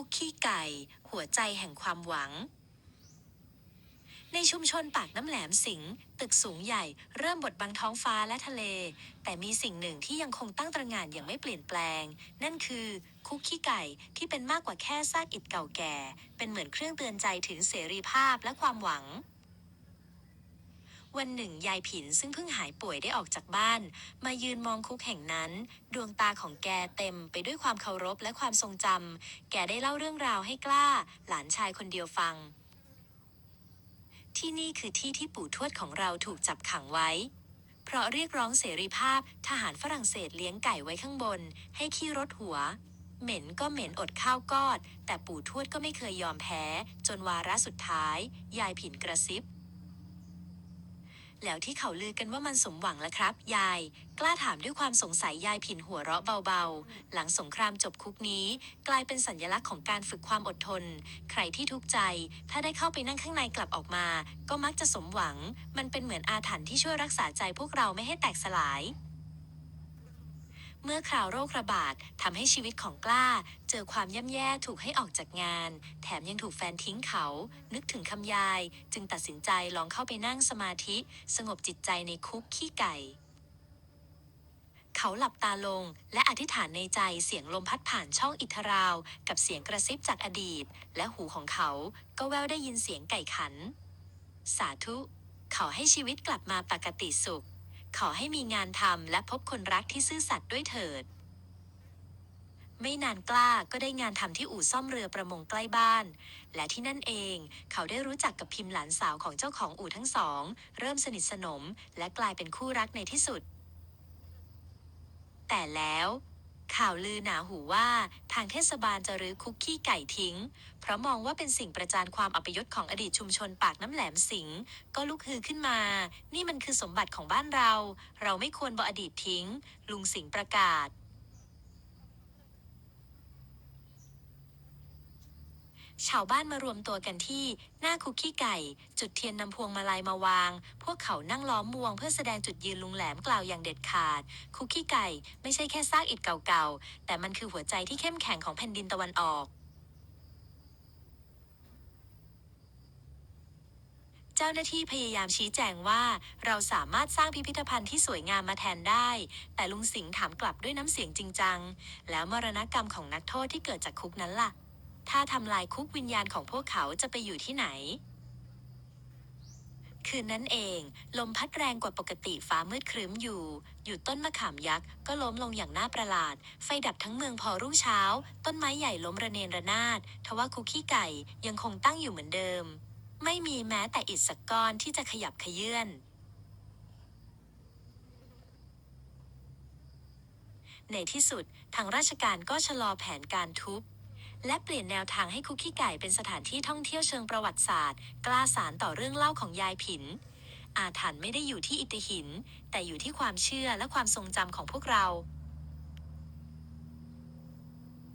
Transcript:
คุกขี้ไก่ หัวใจแห่งความหวัง ในชุมชนปากน้ำแหลมสิงห์ตึกสูงใหญ่เริ่มบดบังท้องฟ้าและทะเล แต่มีสิ่งหนึ่งที่ยังคงตั้งตระหง่านอย่างไม่เปลี่ยนแปลง นั่นคือคุกขี้ไก่ที่เป็นมากกว่าแค่ซากอิฐเก่าแก่ เป็นเหมือนเครื่องเตือนใจถึงเสรีภาพและความหวัง วันหนึ่งยายผินซึ่งเพิ่งหายป่วยได้ออกจากบ้าน มายืนมองคุกแห่งนั้น ดวงตาของแกเต็มไปด้วยความเคารพและความทรงจำแกได้เล่าเรื่องราวให้กล้า หลานชายคนเดียวฟัง ที่นี่คือที่ที่ปู่ทวดของเราถูกจับขังไว้ เพราะเรียกร้องเสรีภาพทหารฝรั่งเศสเลี้ยงไก่ไว้ข้างบน ให้ขี้รถหัวเหม็นก็เหม็นอดข้าวกอด แต่ปู่ทวดก็ไม่เคยยอมแพ้ จนวาระสุดท้าย ยายผินกระซิบ แล้วที่เขาลือกันว่ามันสมหวังแล้วครับ ยาย กล้าถามด้วยความสงสัยยายผินหัวเราะเบาๆ หลังสงครามจบคุกนี้ กลายเป็นสัญลักษณ์ของการฝึกความอดทน ใครที่ทุกข์ใจ ถ้าได้เข้าไปนั่งข้างในกลับออกมา ก็มักจะสมหวัง มันเป็นเหมือนอาถรรพ์ที่ช่วยรักษาใจพวกเราไม่ให้แตกสลาย เมื่อคราวโรคระบาดทำให้ชีวิตของกล้า เจอความย่ำแย่ถูกให้ออกจากงาน แถมยังถูกแฟนทิ้งเขา นึกถึงคำยาย จึงตัดสินใจลองเข้าไปนั่งสมาธิ สงบจิตใจในคุกขี้ไก่ เขาหลับตาลง และอธิษฐานในใจเสียงลมพัดผ่านช่องอิทราว กับเสียงกระซิบจากอดีต และหูของเขาก็แววได้ยินเสียงไก่ขัน สาธุ เขอให้ชีวิตกลับมาปกติสุข ขอให้มีงานทำและพบคนรักที่ซื่อสัตย์ด้วยเถิด ไม่นานกล้าก็ได้งานทำที่อู่ซ่อมเรือประมงใกล้บ้าน และที่นั่นเองเขาได้รู้จักกับพิมพ์หลานสาวของเจ้าของอู่ทั้งสอง เริ่มสนิทสนม และกลายเป็นคู่รักในที่สุด แต่แล้ว ข่าวลือหนาหูว่าทางเทศบาลจะรื้อคุกขี้ไก่ทิ้ง เพราะมองว่าเป็นสิ่งประจานความอัปยศของอดีตชุมชนปากน้ำแหลมสิงก็ลุกฮือขึ้นมา นี่มันคือสมบัติของบ้านเรา เราไม่ควรบออดีตทิ้ง ลุงสิงประกาศ ชาวบ้านมารวมตัวกันที่ หน้าคุกขี้ไก่ จุดเทียนนำพวงมาลัยมาวาง พวกเขานั่งล้อมวงเพื่อแสดงจุดยืนลุงแหลมกล่าวอย่างเด็ดขาด คุกขี้ไก่ไม่ใช่แค่ซากอิฐเก่าๆ แต่มันคือหัวใจที่เข้มแข็งของแผ่นดินตะวันออก เจ้าหน้าที่พยายามชี้แจงว่า เราสามารถสร้างพิพิธภัณฑ์ที่สวยงามมาแทนได้ แต่ลุงสิงห์ถามกลับด้วยน้ำเสียงจริงจัง แล้วมรณกรรมของนักโทษที่เกิดจากคุกนั้นล่ะ ถ้าทำลายคุกวิญญาณของพวกเขาจะไปอยู่ที่ไหน คืนนั้นเอง ลมพัดแรงกว่าปกติฟ้ามืดครึ้มอยู่ อยู่ต้นมะขามยักษ์ก็ล้มลงอย่างน่าประหลาด ไฟดับทั้งเมืองพอรุ่งเช้า ต้นไม้ใหญ่ล้มระเนระนาดทว่าคุกขี้ไก่ยังคงตั้งอยู่เหมือนเดิม ไม่มีแม้แต่อิฐสักก้อนที่จะขยับขยื่นในที่สุดทางราชการก็ชะลอแผนการทุบ และเปลี่ยนแนวทางให้คุกขี้ไก่เป็นสถานที่ท่องเที่ยวเชิงประวัติศาสตร์ กล้าสารต่อเรื่องเล่าของยายผิน อาถรรพ์ไม่ได้อยู่ที่อิฐหิน แต่อยู่ที่ความเชื่อและความทรงจำของพวกเรา